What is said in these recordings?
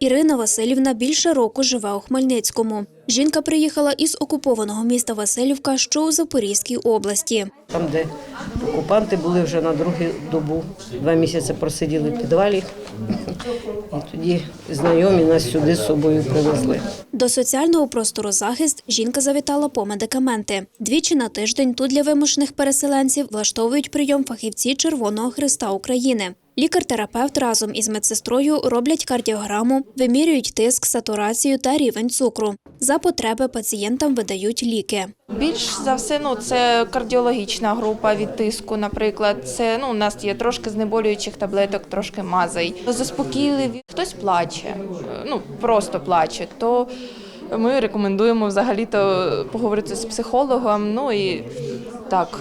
Ірина Васильівна більше року живе у Хмельницькому. Жінка приїхала із окупованого міста Васильівка, що у Запорізькій області. Там, де окупанти були вже на другу добу, два місяці просиділи в підвалі. І тоді знайомі нас сюди з собою привезли. До соціального простору захист жінка завітала по медикаменти. Двічі на тиждень тут для вимушених переселенців влаштовують прийом фахівці Червоного Христа України. Лікар-терапевт разом із медсестрою роблять кардіограму, вимірюють тиск, сатурацію та рівень цукру. За потреби пацієнтам видають ліки. Більш за все, ну це кардіологічна група від тиску, наприклад. Це ну у нас є трошки знеболюючих таблеток, трошки мазей. Заспокійливі. Хтось плаче, ну просто плаче. То ми рекомендуємо взагалі-то поговорити з психологом. Ну і так.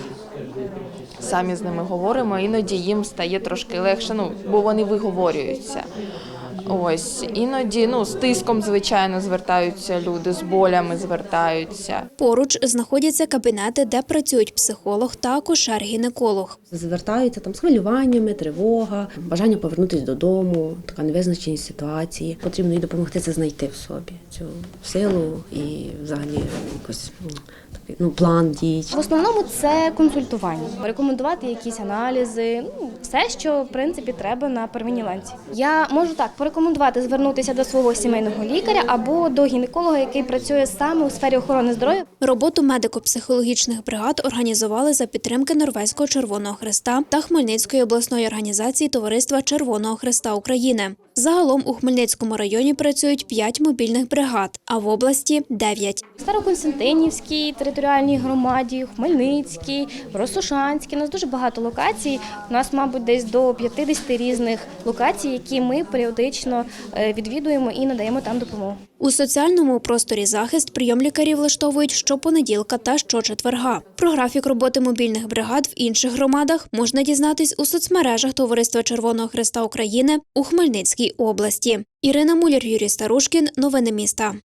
Самі з ними говоримо, іноді їм стає трошки легше, ну бо вони виговорюються. Ось іноді ну з тиском, звичайно, звертаються люди, з болями звертаються. Поруч знаходяться кабінети, де працюють психолог та акушер-гінеколог. Звертаються там з хвилюваннями, тривога, бажання повернутися додому, така невизначеність ситуації. Потрібно їй допомогти це знайти в собі цю силу і взагалі якось ну, план дій. В основному це консультування, рекомендувати якісь аналізи, ну все, що в принципі треба на первинній ланці. Я можу так порекомендувати звернутися до свого сімейного лікаря або до гінеколога, який працює саме у сфері охорони здоров'я. Роботу медико-психологічних бригад організували за підтримки Норвезького Червоного Хреста та Хмельницької обласної організації Товариства Червоного Хреста України. Загалом у Хмельницькому районі працюють 5 мобільних бригад, а в області 9. В Староконстантинівській територіальній громаді, Хмельницькій, Росошанській. У нас дуже багато локацій. У нас, мабуть, десь до 50 різних локацій, які ми періодично е, відвідуємо і надаємо там допомогу. У соціальному просторі захист прийом лікарів влаштовують щопонеділка та щочетверга. Про графік роботи мобільних бригад в інших громадах можна дізнатись у соцмережах Товариства Червоного Христа України у Хмельницькій області. Ірина Муляр, Юрій Старушкін. Новини міста.